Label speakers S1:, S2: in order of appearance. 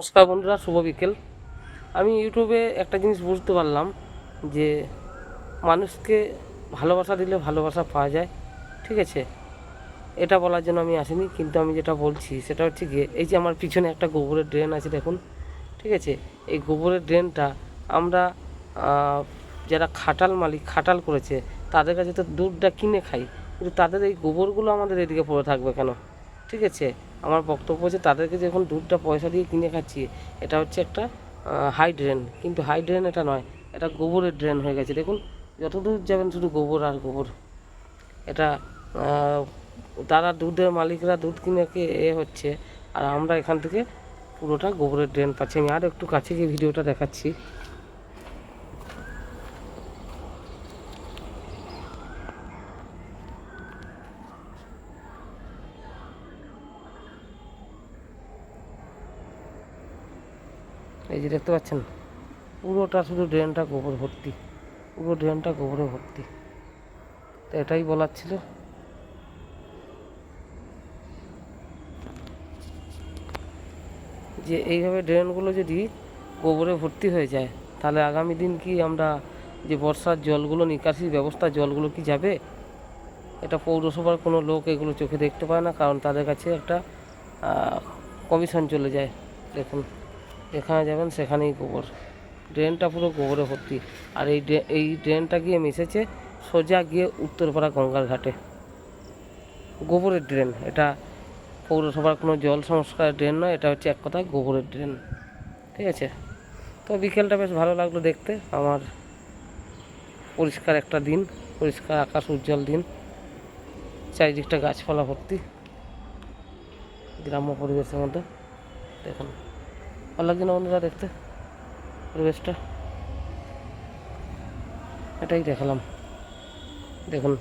S1: নমস্কার বন্ধুরা, শুভ বিকেল। আমি ইউটিউবে একটা জিনিস বুঝতে পারলাম যে মানুষকে ভালোবাসা দিলে ভালোবাসা পাওয়া যায়, ঠিক আছে? এটা বলার জন্য আমি আসিনি, কিন্তু আমি যেটা বলছি সেটা হচ্ছে গিয়ে, এই যে আমার পিছনে একটা গোবরের ড্রেন আছে দেখুন, ঠিক আছে? এই গোবরের ড্রেনটা আমরা যারা খাটাল মালিক, খাটাল করেছে, তাদের কাছে তো দুধটা কিনে খাই, কিন্তু তাদের এই গোবরগুলো আমাদের এদিকে পড়ে থাকবে কেন, ঠিক আছে? আমার বক্তব্য হচ্ছে তাদেরকে যখন দুধটা পয়সা দিয়ে কিনে খাচ্ছি, এটা হচ্ছে একটা হাই ড্রেন কিন্তু হাই ড্রেন এটা নয়, এটা গোবরের ড্রেন হয়ে গেছে। দেখুন যত দূর যাবেন শুধু গোবর আর গোবর। এটা তারা দুধের মালিকরা দুধ কিনে এ হচ্ছে, আর আমরা এখান থেকে পুরোটা গোবরের ড্রেন পাচ্ছি। আমি আর একটু কাছে গিয়ে ভিডিওটা দেখাচ্ছি। এই যে দেখতে পাচ্ছেন, পুরোটা শুধু ড্রেনটা গোবর ভর্তি, পুরো ড্রেনটা গোবরে ভর্তি। তো এটাই বলার ছিল। যে এইভাবে ড্রেনগুলো যদি গোবরে ভর্তি হয়ে যায়, তাহলে আগামী দিন কি আমরা যে বর্ষার জলগুলো, নিকাশির ব্যবস্থা জলগুলো কি যাবে? এটা পৌরসভার কোনো লোক এগুলো চোখে দেখতে পায় না, কারণ তাদের কাছে একটা কমিশন চলে যায়। দেখুন। যেখানে যাবেন, সেখানেই গোবর। ড্রেনটা পুরো গোবরে ভর্তি। আর এই এই ড্রেনটা গিয়ে মিশেছে সোজা গিয়ে উত্তরপাড়া গঙ্গার ঘাটে। গোবরের ড্রেন, এটা পৌরসভার কোনো জল সংস্কার ড্রেন নয়, এটা হচ্ছে এক কথায় গোবরের ড্রেন। ঠিক আছে? তো বিকেলটা বেশ ভালো লাগল দেখতে। আমার পরিষ্কার একটা দিন, পরিষ্কার আকাশ উজ্জ্বল দিন। চারিদিকটা গাছপালা ভর্তি। গ্রাম্য পরিবেশের মধ্যে। দেখুন। ভালো লাগছে না দেখতে পরিবেশটা। এটাই দেখালাম। দেখুন।